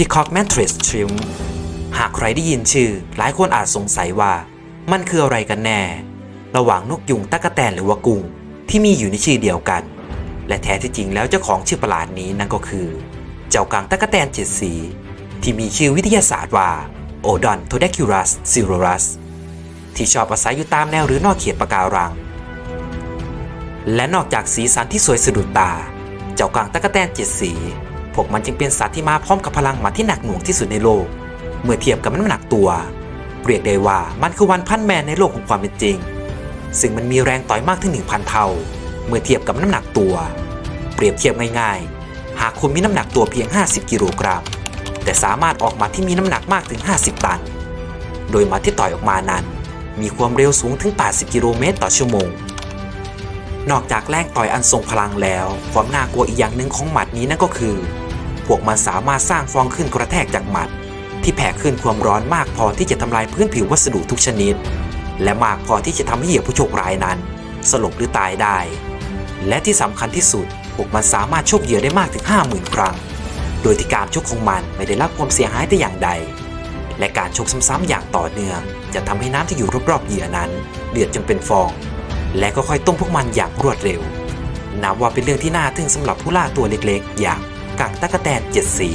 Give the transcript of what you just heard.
Peacock Mattress Shrimp หากใครได้ยินชื่อ หลายคนอาจสงสัยว่า มันคืออะไรกันแน่ ระหว่างนกยุงตะกะแตนหรือว่ากุ้ง ที่มีอยู่ในชื่อเดียวกัน และแท้ที่จริงแล้วเจ้าของชื่อประหลาดนี้นั่นก็คือ เจ้ากังตะกะแตนเจ็ดสี ที่มีชื่อวิทยาศาสตร์ว่า Odon t o d a c u l u s c i r o r u s ที่ชอบอาศัยอยู่ตามแนวหรือนอกเขตปะการัง และนอกจากสีสันที่สวยสะดุดตา เจ้ากางตะกะแตนเจ็ดสี พวกมันจึงเป็นสัตว์ที่มาพร้อมกับพลังหมัดที่หนักหน่วงที่สุดในโลก เมื่อเทียบกับน้ำหนักตัว เรียกได้ว่ามันคือวันพันแมนในโลกของความเป็นจริง ซึ่งมันมีแรงต่อยมากถึง 1,000 เท่า เมื่อเทียบกับน้ำหนักตัว เปรียบเทียบง่ายๆ หากคุณมีน้ำหนักตัวเพียง 50 กิโลกรัม แต่สามารถออกหมาที่มีน้ำหนักมากถึง 50 ตัน โดยหมาที่ต่อยออกมานั้น มีความเร็วสูงถึง 80 กิโลเมตรต่อชั่วโมง นอกจากแรงต่อยอันทรงพลังแล้ว ความน่ากลัวอีกอย่างหนึ่งของหมัดนี้นั่นก็คือ พวกมันสามารถสร้างฟองขึ้นกระแทกจากหมัด ที่แผ่ขึ้นความร้อนมากพอที่จะทำลายพื้นผิววัสดุทุกชนิด และมากพอที่จะทำให้เหยื่อผู้โชคร้ายนั้น สลบหรือตายได้ และที่สำคัญที่สุด พวกมันสามารถชกเหยื่อได้มากถึง 50,000 ครั้ง โดยที่การชกของมันไม่ได้รับความเสียหายแต่อย่างใด และการชกซ้ำๆอย่างต่อเนื่องจะทำให้น้ำที่อยู่รอบๆเหยื่อนั้น เดือดจนเป็นฟอง และก็ค่อยต้มพวกมันอย่างรวดเร็ว นับว่าเป็นเรื่องที่น่าทึ่งสำหรับผู้ล่าตัวเล็กๆ อย่างกังตะกะแตนเจ็ดสี